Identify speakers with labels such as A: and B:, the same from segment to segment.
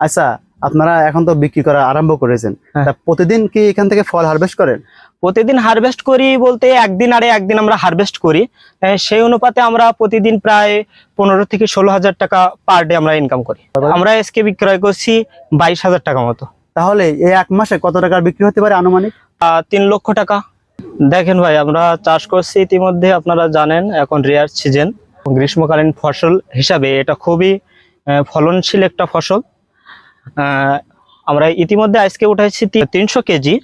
A: আচ্ছা আপনারা এখন তো বিক্রি করা আরম্ভ করেছেন।
B: হ্যাঁ।
A: প্রতিদিন কি এখান থেকে ফল হারভেস্ট করেন?
B: প্রতিদিন হারভেস্ট করি বলতে একদিন আরে একদিন আমরা হারভেস্ট করি। সেই অনুপাতে আমরা প্রতিদিন প্রায় পনেরো থেকে ষোলো হাজার টাকা পার ডে আমরা ইনকাম করি। আমরা এসকে বিক্রয় করছি বাইশ হাজার টাকা মতো।
A: তাহলে এই এক মাসে কত টাকার বিক্রি হতে পারে আনুমানিক?
B: তিন লক্ষ টাকা। দেখেন ভাই আমরা চাষ করছি ইতিমধ্যে আপনারা জানেন এখন রেয়ার সিজন গ্রীষ্মকালীন ফসল হিসাবে এটা খুবই ফলনশীল একটা ফসল। আমরা ইতিমধ্যে আজকে উঠাইছি তিনশো কেজি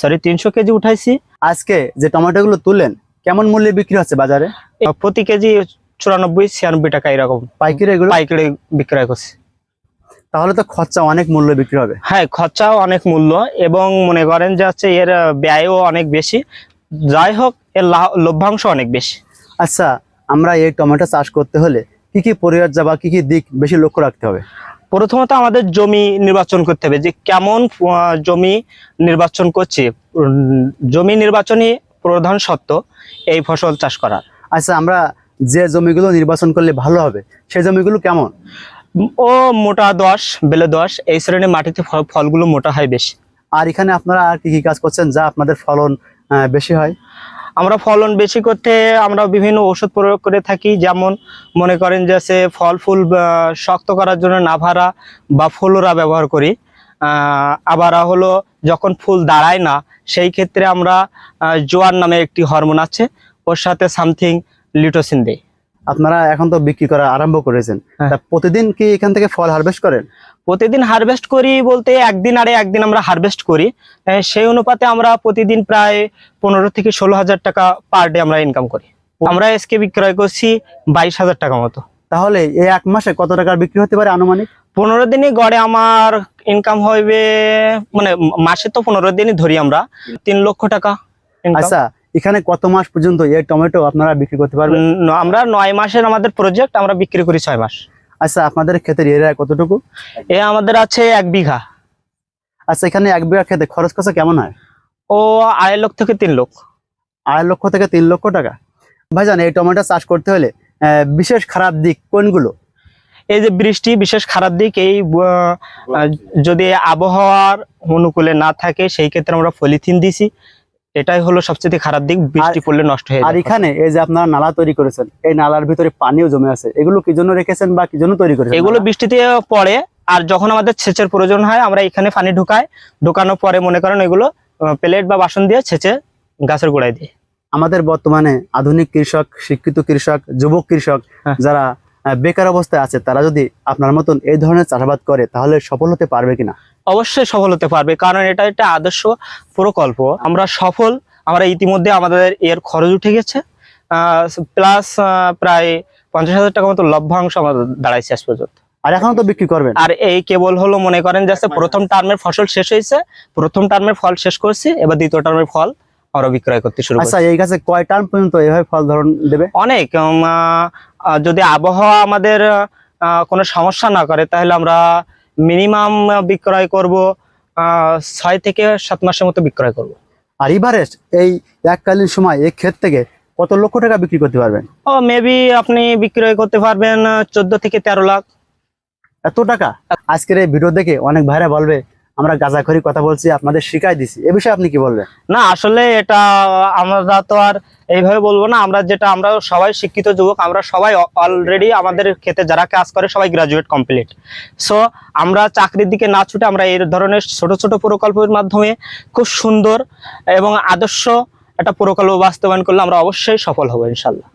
B: সরি তিনশো কেজি উঠাইছি।
A: আজকে যে টমেটোগুলো তুলেন কেমন মূল্যে বিক্রি হচ্ছে বাজারে?
B: প্রতি কেজি চুরানব্বই ছিয়ানব্বই টাকা এরকম।
A: পাইকারি এগুলো?
B: পাইকারি বিক্রয় করছি।
A: তাহলে তো খরচা অনেক মূল্য বিক্রি হবে।
B: হ্যাঁ খরচাও অনেক মূল্য এবং মনে করেন যে হচ্ছে এর ব্যয়ও অনেক বেশি। যাই হোক এর লভ্যাংশ অনেক বেশি।
A: আচ্ছা আমরা এই টমেটো চাষ করতে হলে কি কি পরিচর্যা বা কি কি দিক বেশি লক্ষ্য রাখতে হবে?
B: প্রথমত আমাদের জমি নির্বাচন করতে হবে যে কেমন জমি নির্বাচন করছি। জমি নির্বাচনই প্রধান সত্য এই ফসল চাষ করার।
A: আচ্ছা আমরা যে জমিগুলো নির্বাচন করলে ভালো হবে সেই জমিগুলো কেমন?
B: ও মোটা দশ বেলে দশ এই শ্রেণির মাটিতে ফলগুলো মোটা হয় বেশি।
A: আর এখানে আপনারা আর কি কি কাজ করছেন যা আপনাদের ফলন বেশি হয়?
B: আমরা ফলন বেশি করতে আমরা বিভিন্ন ওষুধ প্রয়োগ করে থাকি। যেমন মনে করেন যে সে ফল ফুল শক্ত করার জন্য নাভারা বা ফুলোরা ব্যবহার করি। আবার হলো যখন ফুল দাঁড়ায় না, সেই ক্ষেত্রে আমরা জোয়ার নামে একটি হরমোন আছে, ওর সাথে সামথিং লিটোসিন দিই।
A: আপনারা এখন তো বিক্রি করা আরম্ভ করেছেন।
B: হ্যাঁ।
A: প্রতিদিন কি এখান থেকে ফল হারভেস্ট করেন?
B: প্রতিদিন হারভেস্ট করি বলতে একদিন আরে একদিন আমরা হারভেস্ট করি। সেই অনুপাতে আমরা প্রতিদিন প্রায় পনেরো থেকে ষোলো হাজার টাকা পার ডে আমরা ইনকাম করি। আমরা এসকে বিক্রয় করছি বাইশ হাজার টাকা মতো।
A: তাহলে এই এক মাসে কত টাকার বিক্রি হতে পারে আনুমানিক?
B: পনেরো দিনই গড়ে আমার ইনকাম হবে মানে মাসে তো পনেরো দিনই ধরি আমরা তিন লক্ষ টাকা
A: আচ্ছা এখানে কত মাস পর্যন্ত এই টমেটো আপনারা বিক্রি করতে পারবেন?
B: আমরা নয় মাসের আমাদের প্রজেক্ট আমরা বিক্রি করি ছয় মাস।
A: আচ্ছা আপনাদের ক্ষেতের এরিয়া কতটুকু?
B: এ আমাদের আছে এক বিঘা।
A: আচ্ছা এখানে এক বিঘা খেতে খরচ খরচা কেমন হয়?
B: ও আড়াই লক্ষ থেকে তিন লক্ষ।
A: আড়াই লক্ষ থেকে তিন লক্ষ টাকা। ভাই ভাইজান এই টমেটো চাষ করতে হলে বিশেষ খারাপ দিক কোনগুলো?
B: এই যে বৃষ্টি বিশেষ খারাপ দিক এই যদি আবহাওয়ার অনুকূলে না থাকে সেই ক্ষেত্রে আমরা পলিথিন দিছি। এটাই হলো সবচেয়ে খারাপ দিক বৃষ্টি পড়লে নষ্ট হয়ে
A: আর এখানে এই যে আপনারা নালা তৈরি করেছেন এই নালার ভিতরে পানিও জমে আছে। এগুলো কি জন্য রেখেছেন বা কি জন্য তৈরি করেছেন?
B: এগুলো বৃষ্টিতে পড়ে আর যখন আমাদের সেচের প্রয়োজন হয় আমরা এখানে পানি ঢুকাই। ঢুকানোর পরে মনে করেন এগুলো প্লেট বা বাসন দিয়ে ছেচে গাছের গোড়ায় দিই।
A: আমাদের বর্তমানে আধুনিক কৃষক শিক্ষিত কৃষক যুবক কৃষক
B: হ্যাঁ।
A: যারা বেকার অবস্থায় আছে তারা যদি আপনার মতন এই ধরনের চাষাবাদ করে তাহলে সফল হতে পারবে কিনা?
B: অবশ্যই সফল হতে পারবে কারণ এটা একটা আদর্শ প্রকল্প। আমরা সফল আমরা ইতিমধ্যে আমাদের এর খরচ উঠে গেছে। প্লাস প্রায় পঞ্চাশ হাজার টাকা মতো লভ্যাংশ আমাদের দাঁড়াইছে আজ পর্যন্ত।
A: আর এখনও তো বিক্রি করবেন?
B: আর এই কেবল হলো মনে করেন যে প্রথম টার্মের ফসল শেষ হয়েছে প্রথম টার্মের ফল শেষ করছি এবার দ্বিতীয় টার্মের ফল আমরা বিক্রয় করতে শুরু
A: আচ্ছা এই গাছে কয় টার্ম পর্যন্ত এইভাবে ফল ধরন দেবে?
B: অনেক যদি আবহাওয়া আমাদের কোনো সমস্যা না করে তাহলে আমরা মিনিমাম বিক্রয় করব ছয় থেকে সাত মাসের মতো বিক্রয় করব।
A: আর এভারেস্ট এই এককালীন সময় এই ক্ষেত থেকে কত লক্ষ টাকা বিক্রি করতে পারবেন?
B: ও মেবি আপনি বিক্রয় করতে পারবেন চোদ্দ থেকে তেরো লাখ।
A: এত টাকা? আজকের এই ভিডিও দেখে অনেক ভাইরা বলবে আমরা গাঁজাখড়ি কথা বলছি, আপনাদের শিখাই দিছি। এ বিষয়ে আপনি কি বলবেন?
B: না, আসলে এটা আমরা তো আর এইভাবে বলব না, আমরা যেটা, আমরা সবাই শিক্ষিত যুবক, আমরা সবাই অলরেডি আমাদের ক্ষেত্রে যারা কাজ করে, সবাই গ্রাজুয়েট কমপ্লিট সো আমরা চাকরির দিকে না ছুটে আমরা এই ধরনের ছোট ছোট প্রকল্পের মাধ্যমে খুব সুন্দর এবং আদর্শ একটা প্রকল্প বাস্তবায়ন করলে আমরা অবশ্যই সফল হব, ইনশাল্লাহ।